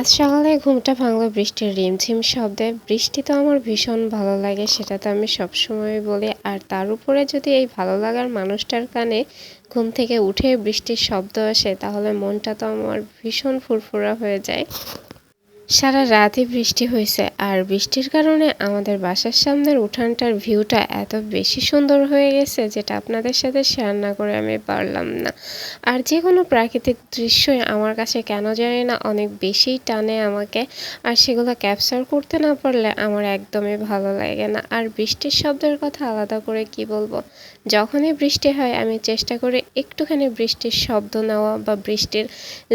আজ সকালে ঘুমটা ভাঙলো বৃষ্টির রিমঝিম শব্দে। বৃষ্টি তো আমার ভীষণ ভালো লাগে, সেটা তো আমি সবসময় বলি। আর তার উপরে যদি এই ভালো লাগার মানুষটার কানে ঘুম থেকে উঠে বৃষ্টির শব্দ আসে, তাহলে মনটা তো আমার ভীষণ ফুরফুরা হয়ে যায়। সারা রাতই বৃষ্টি হয়েছে, আর বৃষ্টির কারণে আমাদের বাসার সামনের উঠানটার ভিউটা এত বেশি সুন্দর হয়ে গেছে যেটা আপনাদের সাথে শেয়ার না করে আমি পারলাম না। আর যে কোনো প্রাকৃতিক দৃশ্যই আমার কাছে কেন জানি না, অনেক বেশি টানে আমাকে, আর সেগুলো ক্যাপচার করতে না পারলে আমার একদমই ভালো লাগে না। আর বৃষ্টির শব্দের কথা আলাদা করে কি বলব? যখনই বৃষ্টি হয়, আমি চেষ্টা করি একটুখানি বৃষ্টির শব্দ নেওয়া বা বৃষ্টির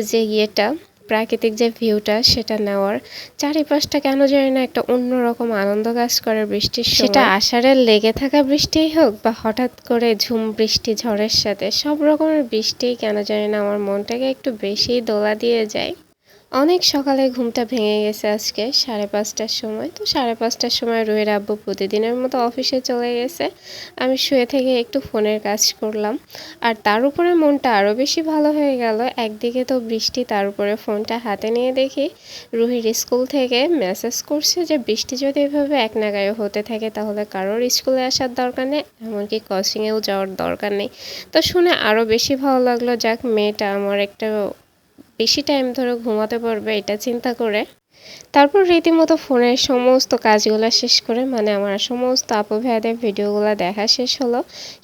যে ইয়েটা প্রাকৃতিক যে ভিউটা সেটা নেওয়ার চারিপাশটা কেন জানি না একটা অন্যরকম আনন্দ কাজ করে বৃষ্টির সেটা আষাঢ়ের লেগে থাকা বৃষ্টিই হোক বা হঠাৎ করে ঝুম বৃষ্টি ঝড়ের সাথে সব রকমের বৃষ্টিই কেন জানি না আমার মনটাকে একটু বেশি দোলা দিয়ে যায়। অনেক সকালে ঘুমটা ভেঙে গেছে আজকে, সাড়ে পাঁচটার সময়। তো সাড়ে পাঁচটার সময় রুহের আব্বু প্রতিদিনের মতো অফিসে চলে গেছে। আমি শুয়ে থেকে একটু ফোনের কাজ করলাম। আর তার উপরে মনটা আরও বেশি ভালো হয়ে গেল। একদিকে তো বৃষ্টি, তার উপরে ফোনটা হাতে নিয়ে দেখি রুহির স্কুল থেকে মেসেজ করছে যে, বৃষ্টি যদি এভাবে এক নাগায় হতে থাকে, তাহলে কারোর স্কুলে আসার দরকার নেই, এমনকি কোচিংয়েও যাওয়ার দরকার নেই। তো শুনে আরও বেশি ভালো লাগল। যাক, মেয়েটা আমার একটা বেশি টাইম ধরে ঘুমাতে পারবে এটা চিন্তা করে। তারপর রীতিমতো ফোনের সমস্ত কাজগুলো শেষ করে মানে আমার সমস্ত আপু ভাইদের ভিডিওগুলো দেখা শেষ হলো।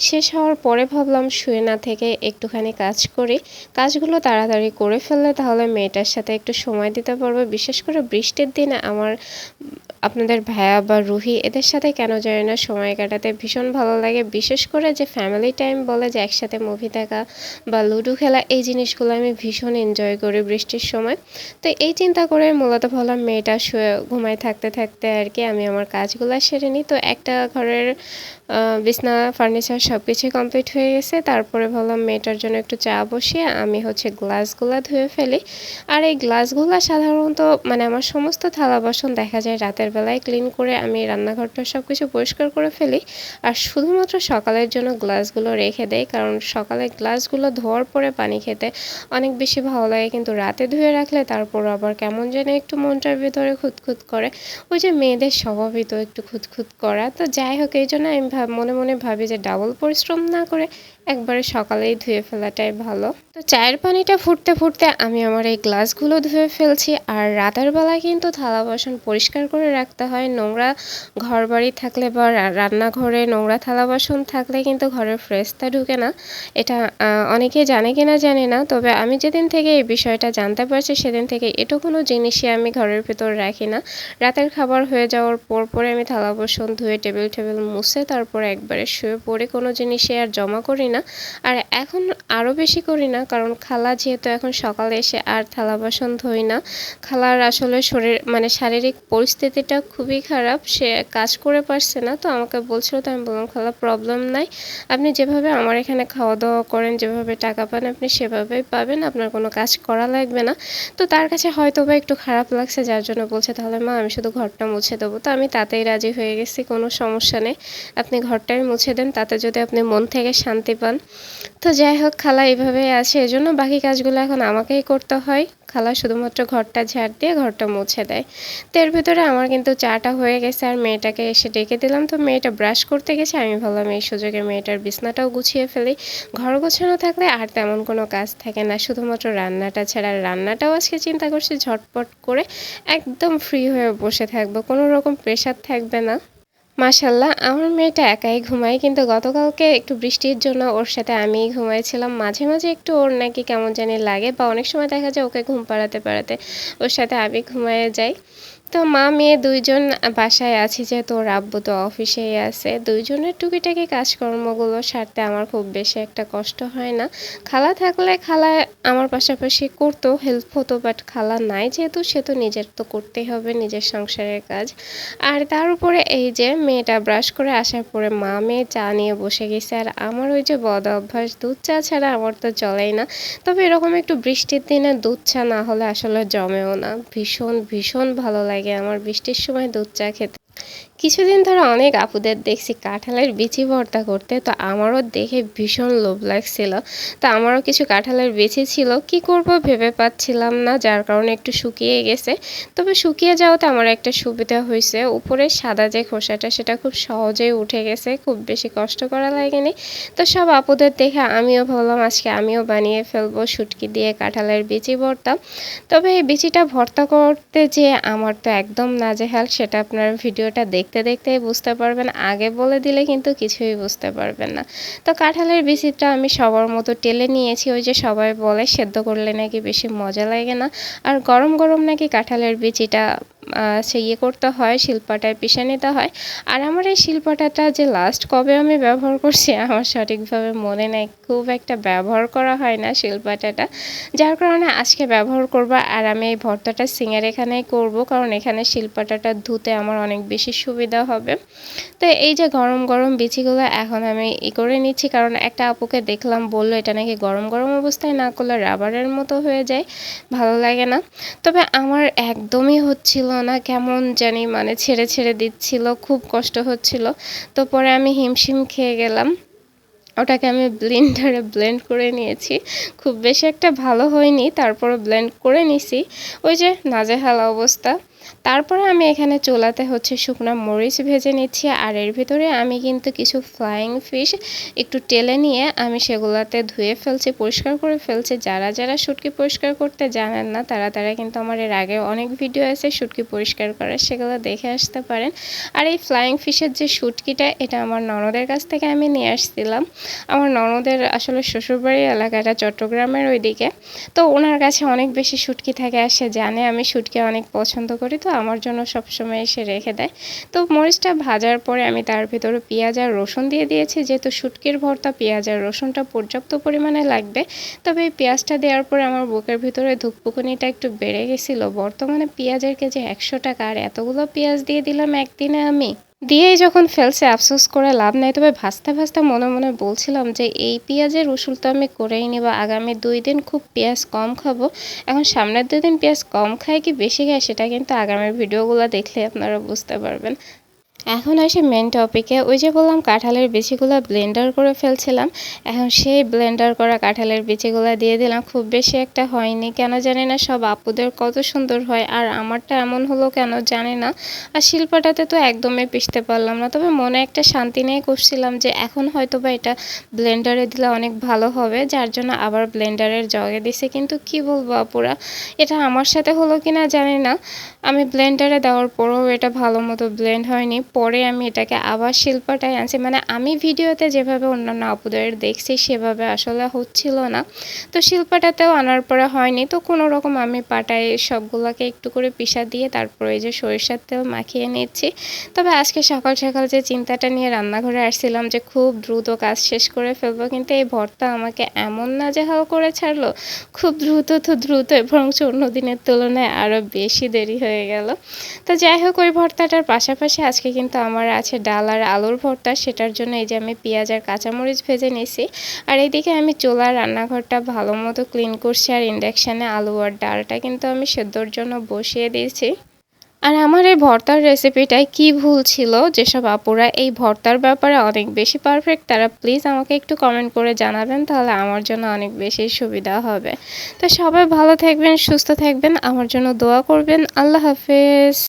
শেষ হওয়ার পরে ভাবলাম শুয়ে না থেকে একটুখানি কাজ করি। কাজগুলো তাড়াতাড়ি করে ফেললে তাহলে মেয়েটার সাথে একটু সময় দিতে পারব। বিশেষ করে বৃষ্টির দিনে আমার আপনাদের ভাইয়া বা রুহি এদের সাথে কেন জানি না সময় কাটাতে ভীষণ ভালো লাগে। বিশেষ করে যে ফ্যামিলি টাইম বলে যে একসাথে মুভি দেখা বা লুডো খেলা, এই জিনিসগুলো আমি ভীষণ এনজয় করি বৃষ্টির সময়। তো এই চিন্তা করে মূলত ভাবলাম মেয়েটা শুয়ে, ঘুমায় থাকতে থাকতে আর কি আমি আমার কাজগুলো সেরে নিই। তো একটা ঘরের বিছনা, ফার্নিচার সব কিছুই কমপ্লিট হয়ে গেছে। তারপরে ভাবলাম, মেয়েটার জন্য একটু চা বসিয়ে আমি হচ্ছে গ্লাসগুলো ধুয়ে ফেলি। আর এই গ্লাসগুলো সাধারণত মানে আমার সমস্ত থালা বাসন দেখা যায় রাতের বেলায় ক্লিন করে আমি রান্নাঘরটা সব কিছু পরিষ্কার করে ফেলি। আর শুধুমাত্র সকালের জন্য গ্লাসগুলো রেখে দেয় কারণ সকালে গ্লাসগুলো ধোয়ার পরে পানি খেতে অনেক বেশি ভালো লাগে। কিন্তু রাতে ধুয়ে রাখলে তারপর আবার কেমন যেন একটু মনটার ভিতরে খুঁতখুত করে। ওই যে মেয়েদের স্বভাবই তো একটু খুঁতখুত করা। তো যাই হোক, এই জন্য আমি মনে মনে ভাবি যে ডাবল পরিশ্রম না করে একবারে সকালেই ধুয়ে ফেলাটাই ভালো। তো চায়ের পানিটা ফুটতে ফুটতে আমি আমার এই গ্লাসগুলো ধুয়ে ফেলছি আর রাতের বেলায় কিন্তু থালা বাসন পরিষ্কার করে রাখতে হয়। নোংরা ঘর বাড়ি থাকলে বা রান্নাঘরে নোংরা থালা বাসন থাকলে কিন্তু ঘরের ফ্রেশটা ঢুকে না। এটা অনেকে জানে কি না জানি না, তবে আমি যেদিন থেকে এই বিষয়টা জানতে পারছি সেদিন থেকে এটু কোনো জিনিসই আমি ঘরের ভেতর রাখি না। রাতের খাবার হয়ে যাওয়ার পর পরে আমি থালা বাসন ধুয়ে টেবিল টেবিল মুছে তারপর একবারে শুয়ে পড়ে কোনো জিনিসে আর জমা করি না। আর এখন আরও বেশি করি না, কারণ খালা যেহেতু এখন সকালে এসে আর থালা বাসন ধুই না, খালার আসলে শরীর মানে শারীরিক পরিস্থিতিটা খুবই খারাপ, সে কাজ করে পারছে না, তো আমাকে বলছিল, তো আমি বললাম, খালা প্রবলেম নাই। আপনি যেভাবে আমার এখানে খাওয়া দাওয়া করেন, যেভাবে টাকা পান, আপনি সেভাবেই পাবেন, আপনার কোনো কাজ করা লাগবে না। তো তার কাছে হয়তো বা একটু খারাপ লাগছে, যার জন্য বলছে, তাহলে মা, আমি শুধু ঘরটা মুছে দেবো। তো আমি তাতেই রাজি হয়ে গেছি, কোনো সমস্যা নেই। আপনি ঘরটাই মুছে দেন, তাতে যদি আপনি মন থেকে শান্তি পান তো যাই হোক, খালা এইভাবেই আছে, এজন্য বাকি কাজগুলো এখন আমাকেই করতে হয়। খালা শুধুমাত্র ঘরটা ঝাড় দিয়ে ঘরটা মুছে দেয়। তো এর ভিতরে আমার কিন্তু চাটা হয়ে গেছে, আর মেয়েটাকে এসে ডেকে দিলাম। তো মেয়েটা ব্রাশ করতে গেছে, আমি ভাবলাম এই সুযোগে মেয়েটার বিছনাটাও গুছিয়ে ফেলি। ঘর গোছানো থাকলে আর তেমন কোনো কাজ থাকে না, শুধুমাত্র রান্নাটা ছাড়া। রান্নাটাও আজকে চিন্তা করছি ঝটপট করে একদম ফ্রি হয়ে বসে থাকব, কোনো রকম প্রেশার থাকবে না। মাশাল্লাহ আমার মেয়েটা একাই ঘুমায়, কিন্তু গতকালকে একটু বৃষ্টির জন্য ওর সাথে আমি ঘুমাইছিলাম। মাঝে মাঝে একটু ওর নাকি কেমন জানি লাগে, বা অনেক সময় দেখা যায় ওকে ঘুম পাড়াতে পাড়াতে ওর সাথে আমি ঘুমাইয়ে যাই। তো মা, মেয়ে দুইজন বাসায় আছি যে তোর আব্বু তো অফিসেই আছে। দুইজনের টুকিটাকি কাজকর্মগুলো সারতে আমার খুব বেশি একটা কষ্ট হয় না। খালা থাকলে খালা আমার পাশাপাশি করতো হেল্প হতো বাট খালা নাই যেহেতু, সে তো নিজের তো করতেই হবে, নিজের সংসারের কাজ। আর তার উপরে এই যে মেয়েটা ব্রাশ করে আসার পরে মা, মেয়ে চা নিয়ে বসে গেছে। আর আমার ওই যে বদ অভ্যাস, দুধ চা ছাড়া আমার তো চলেই না। তবে এরকম একটু বৃষ্টির দিনে দুধ চা না হলে আসলে জমেও না। ভীষণ ভীষণ ভালো লাগে আমার বৃষ্টির সময় দুধ চা খেতে। কিছুদিন ধরে অনেক আপুদের দেখছি কাঁঠালের বিচি ভর্তা করতে, তো আমারও দেখে ভীষণ লোভ লাগছিল। তো আমারও কিছু কাঁঠালের বিচি ছিল, কি করব ভেবে পাচ্ছিলাম না, যার কারণে একটু শুকিয়ে গেছে। তবে শুকিয়ে যাওয়াতে আমার একটা সুবিধা হয়েছে, উপরে সাদা যে খোসাটা, সেটা খুব সহজেই উঠে গেছে, খুব বেশি কষ্ট করা লাগেনি। তো সব আপুদের দেখে আমিও ভাবলাম, আজকে আমিও বানিয়ে ফেলব শুটকি দিয়ে কাঁঠালের বিচি ভর্তা। তবে এই বিচিটা ভর্তা করতে যে আমার তো একদম নাজেহাল, সেটা আপনার ভিডিওটা দেখ দেখতে দেখতেই বুঝতে পারবেন। আগে বলে দিলে কিন্তু কিছুই বুঝতে পারবেন না। তো কাঁঠালের বিচিটা আমি সবার মতো টেলে নিয়েছি, ওই যে সবাই বলে, সেদ্ধ করলে নাকি বেশি মজা লাগে না। আর গরম গরম নাকি কাঁঠালের বিচিটা সে ইয়ে করতে হয় শিল্পাটায় পিষে নিতে হয়। আর আমার এই শিল্পাটাটা যে লাস্ট কবে আমি ব্যবহার করছি, আমার সঠিকভাবে মনে নেই। খুব একটা ব্যবহার করা হয় না শিল্পাটাটা। যার কারণে আজকে ব্যবহার করব আর আমি এই ভর্তাটা সিঙের এখানেই করব, কারণ এখানে শিল্পাটাটা ধুতে আমার অনেক বেশি সুবিধা হবে। তো এই যে গরম গরম বিচিগুলো এখন আমি ই করে নিচ্ছি, কারণ একটা আপুকে দেখলাম বলল, এটা নাকি গরম গরম অবস্থায় না করলে রাবারের মতো হয়ে যায়, ভালো লাগে না। তবে আমার একদমই হচ্ছিল না কেমন জানি মানে ছেড়ে ছেড়ে দিচ্ছিল, খুব কষ্ট হচ্ছিল। তো পরে আমি হিমশিম খেয়ে গেলাম। ওটাকে আমি ব্লেন্ডারে ব্লেন্ড করে নিয়েছি। খুব বেশি একটা ভালো হয়নি তারপরে ব্লেন্ড করে নিছি। ওই যে নাজেহাল অবস্থা। তারপরে আমি এখানে চোলাতে হচ্ছে শুকনো মরিচ ভেজে নিচ্ছি, আর এর ভিতরে আমি কিন্তু কিছু ফ্লাইং ফিশ একটু টেলে নিয়ে আমি সেগুলোতে ধুয়ে ফেলছি, পরিষ্কার করে ফেলছি। যারা যারা শুটকি পরিষ্কার করতে জানেন না, তারা তারা কিন্তু আমার এর আগে অনেক ভিডিও আছে শুটকি পরিষ্কার করার, সেগুলো দেখে আসতে পারেন। আর এই ফ্লাইং ফিশের যে শুটকিটা, এটা আমার ননদের কাছ থেকে আমি নিয়ে আসছিলাম। আমার ননদের আসলে শ্বশুরবাড়ি এলাকাটা চট্টগ্রামের ওইদিকে। তো ওনার কাছে অনেক বেশি শুটকি থাকে, আর সে জানে আমি শুটকি অনেক পছন্দ করি, তো আমার জন্য সবসময় এসে রেখে দেয়। তো মরিচটা ভাজার পরে আমি তার ভিতরে পেঁয়াজ আর রসুন দিয়ে দিয়েছি। যেহেতু শুটকির ভর্তা, পেঁয়াজ আর রসুনটা পর্যাপ্ত পরিমাণে লাগবে। তবে এই পেঁয়াজটা দেওয়ার পরে আমার বুকের ভিতরে ধুকপুকুনিটা একটু বেড়ে গেছিল। বর্তমানে পেঁয়াজের কেজি একশো টাকা। আর এতগুলো পেঁয়াজ দিয়ে দিলাম একদিনে আমি। দিয়েই যখন ফেলছে, আফসোস করে লাভ নাই। তবে ভাজতে ভাজতে মনে মনে বলছিলাম যে, এই পেঁয়াজের রসুল তো আমি করেই নিব। আগামী দুই দিন খুব পেঁয়াজ কম খাব। এখন সামনের দুই দিন পেঁয়াজ কম খায় কি বেশি খায়, সেটা কিন্তু আগামী ভিডিওগুলো দেখলে আপনারা বুঝতে পারবেন। এখন আসে মেন টপিকে ওই যে বললাম, কাঁঠালের বিচিগুলো ব্লেন্ডার করে ফেলছিলাম। এখন সেই ব্লেন্ডার করা কাঁঠালের বিচিগুলো দিয়ে দিলাম। খুব বেশি একটা হয়নি। কেন জানি না, সব আপুদের কত সুন্দর হয়। আর আমারটা এমন হলো কেন জানি না। আর শিল্পটাতে তো একদমই পিষতে পারলাম না। তবে মনে একটা শান্তি নিয়ে করছিলাম যে, এখন হয়তো বা এটা ব্লেন্ডারে দিলে অনেক ভালো হবে। যার জন্য আবার ব্লেন্ডারের জগে দিছে। কিন্তু কি বলব আপুরা, এটা আমার সাথে হলো কি না জানি না। আমি ব্লেন্ডারে দেওয়ার পরেও এটা ভালো মতো ব্লেন্ড হয়নি। পরে আমি এটাকে আবার শিল্পটায় আনছি। মানে আমি ভিডিওতে যেভাবে অন্যান্য আপুদের দেখছি, সেভাবে আসলে হচ্ছিল না। তো শিল্পটাতেও আনার পরে হয়নি। তো কোনো রকম আমি পাটায় সবগুলোকে একটু করে পিসা দিয়ে তারপরে যে সরিষার তেল মাখিয়ে নিচ্ছি। তবে আজকে সকাল সকাল যে চিন্তাটা নিয়ে রান্নাঘরে আসছিলাম যে খুব দ্রুত কাজ শেষ করে ফেলব, কিন্তু এই ভর্তা আমাকে এমন না যে হাল করে ছাড়লো। খুব দ্রুত তো দ্রুত বরং অন্য দিনের তুলনায় আরও বেশি দেরি হয়ে গেল। তো যাই হোক, ওই ভর্তাটার পাশাপাশি আজকে কিন্তু আমার আছে ডাল আর আলুর ভর্তা। সেটার জন্য এই যে আমি পেঁয়াজ আর কাঁচামরিচ ভেজে নিছি আর এইদিকে আমি চোলার রান্নাঘরটা ভালো মতো ক্লিন করছি আর ইন্ডাকশানে আলু আর ডালটা কিন্তু আমি সেদ্ধর জন্য বসিয়ে দিয়েছি। আর আমার এই ভর্তার রেসিপিটায় কি ভুল ছিল? যেসব আপুরা এই ভর্তার ব্যাপারে অনেক বেশি পারফেক্ট তারা প্লিজ আমাকে একটু কমেন্ট করে জানাবেন, তাহলে আমার জন্য অনেক বেশি সুবিধা হবে। তো সবাই ভালো থাকবেন, সুস্থ থাকবেন, আমার জন্য দোয়া করবেন। আল্লাহ হাফেজ।